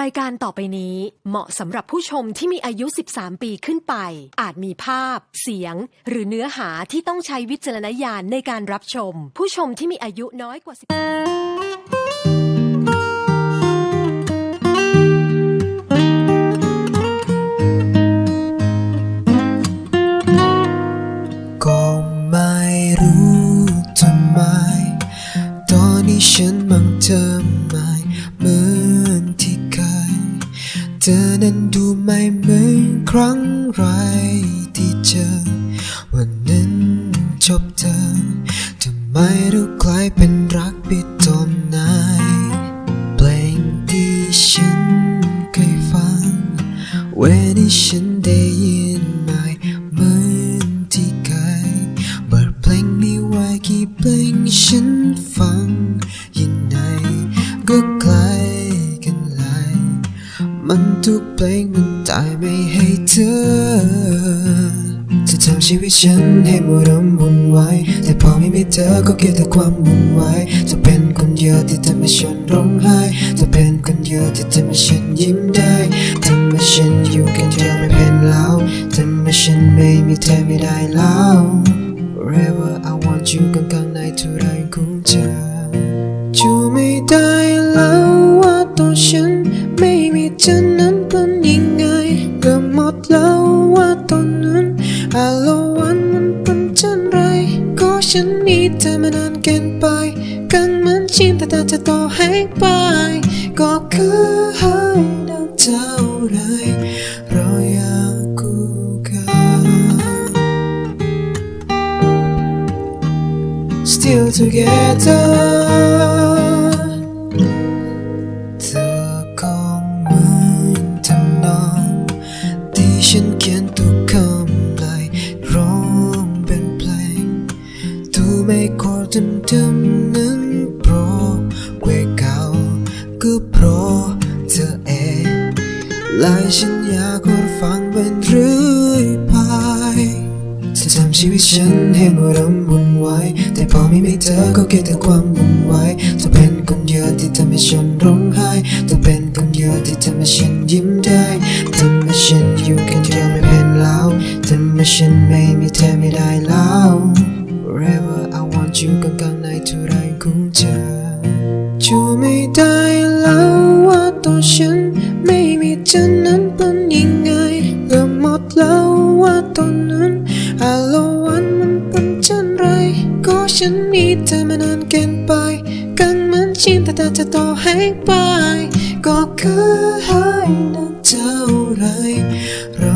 รายการต่อไปนี้เหมาะสำหรับผู้ชมที่มีอายุ 13 ปีขึ้นไป อาจมีภาพ เสียง หรือเนื้อหาที่ต้องใช้วิจารณญาณในการรับชม ผู้ชมที่มีอายุน้อยกว่า 10 ธอนั้นดูไม่เหมือนครั้งไรที่เจอ วันนั้นจบเธอทำไมรู้คล้ายเป็นรักไปตอนไหนเพลงที่ฉันเคยฟังเวลาที่ฉันได้ยินไหมเหมือนที่เคยเปิดเพลงนี้ไว้กี่เพลงฉันฟัง มันทุกเพลงมันตายไม่ให้เธอจะทำชีวิตฉันให้มัวรำวุ่นวายแต่พอไม่มีเธอก็เกิดแต่ความวุ่นวายจะเป็นคนเดียวที่ทำให้ฉันร้องไห้จะเป็นคนเดียวที่ทำให้ฉันยิ้มได้ทำให้ฉันอยู่กันเดียวไม่เป็นแล้วทำให้ฉันไม่มีเธอไม่ได้แล้ว Forever I want you กางกางใน เป็นยังไงก็หมดแล้วว่าตอนนั้นอาลวันมันเป็นเช่นไร ก็ฉันมีเธอมานานเกินไปกังมันชินแต่ต่จะต่อให้ไป ก็คือให้นานเท่าไรเราอยากคู่กัน Still together งและฉันอยากกดฟังเป็นรื่อยไปจะทำชีวิตฉันให้มัวรำวุ่นวายแต่พอไม่มีเธอก็เกิดแต่ความวุ่นวายเธอเป็นคนเดียวที่ทำให้ฉันร้องไห้เธอเป็นคนเดียวที่ทำให้ฉันยิ้มได้ทำให้ฉันอยู่กันเดียวไม่เป็นแล้วทำให้ฉันไม่มีเธอไม่ได้แล้ว I want you กางกางในทุไรของเธอจูไม่ได้แล้วว่าตัวฉัน ไม่มีเธอนั้นเป็นยังไงก็หมดแล้วว่าตอนนั้นอาลวันมันเป็นเช่นไร ก็ฉันมีเธอมานานเกินไปกังมันชินแต่แต่จะต่อให้ไป ก็คือให้นานเท่าไรเราอ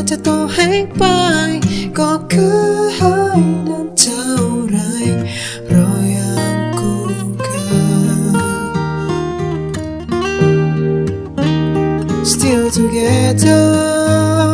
ชินแต่แต่จะต่อให้ไป ก็คือให้นานเท่าไรเรายังกูกัน Still together